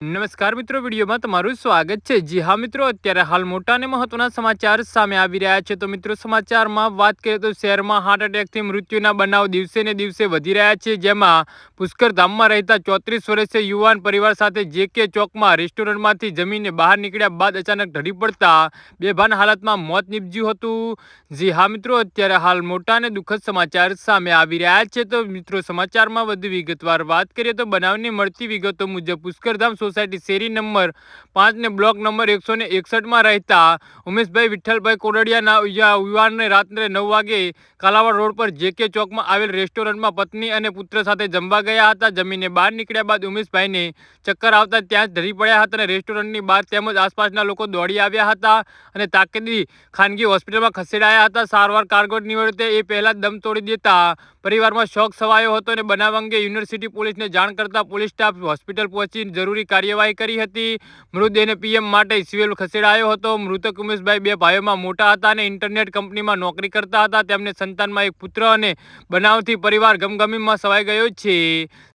નમસ્કાર મિત્રો, વિડીયોમાં તમારું સ્વાગત છે. જી હા મિત્રો, અત્યારે હાલ મોટા અને મહત્વના સમાચાર સામે આવી રહ્યા છે. તો મિત્રો, સમાચારમાં વાત કરીએ તો શહેરમાં હાર્ટ એટેકથી મૃત્યુના બનાવ દિવસે ને દિવસે વધી રહ્યા છે. જેમાં પુષ્કરધામમાં રહેતા ચોત્રીસ વર્ષીય યુવાન પરિવાર સાથે જે કે ચોકમાં રેસ્ટોરન્ટમાંથી જમીને બહાર નીકળ્યા બાદ અચાનક ઢળી પડતા બેભાન હાલતમાં મોત નીપજ્યું હતું. જી હા મિત્રો, અત્યારે હાલ મોટા અને દુઃખદ સમાચાર સામે આવી રહ્યા છે. તો મિત્રો, સમાચારમાં વધુ વિગતવાર વાત કરીએ તો બનાવની મળતી વિગતો મુજબ પુષ્કરધામ સોસાયટી શેરી નંબર પાંચ ને બ્લોક નંબર એકસો ને એકસઠમાં રહેતા ઉમેશભાઈ વિઠ્ઠલભાઈ કોરડિયાના યુવાનને રાત્રે નવ વાગે કાલાવાડ રોડ પર જેકે ચોકમાં આવેલ રેસ્ટોરન્ટમાં પત્ની અને પુત્ર સાથે જમવા ગયા હતા. જમીને બહાર નીકળ્યા બાદ ઉમેશભાઈને ચક્કર આવતા ત્યાં જ ધરી પડ્યા હતા અને રેસ્ટોરન્ટની બહાર તેમજ આસપાસના લોકો દોડી આવ્યા હતા અને તાકીદી ખાનગી હોસ્પિટલમાં ખસેડાયા હતા. સારવાર કારગર નિવડતે એ પહેલા દમ તોડી દેતા પરિવારમાં શોક છવાયો હતો અને બનાવ અંગે યુનિવર્સિટી પોલીસને જાણ કરતા પોલીસ સ્ટાફ હોસ્પિટલ પહોંચી જરૂરી કાર્યવાહી કરી હતી. મૃતદેહને પીએમ માટે સિવિલ ખસેડાયો હતો. મૃતક ઉમેશભાઈ બે ભાઈઓમાં મોટા હતા અને ઇન્ટરનેટ કંપનીમાં નોકરી કરતા હતા. તેમને સંતાનમાં એક પુત્ર અને બનાવથી પરિવાર ગમગમીમાં સવાઈ ગયો છે.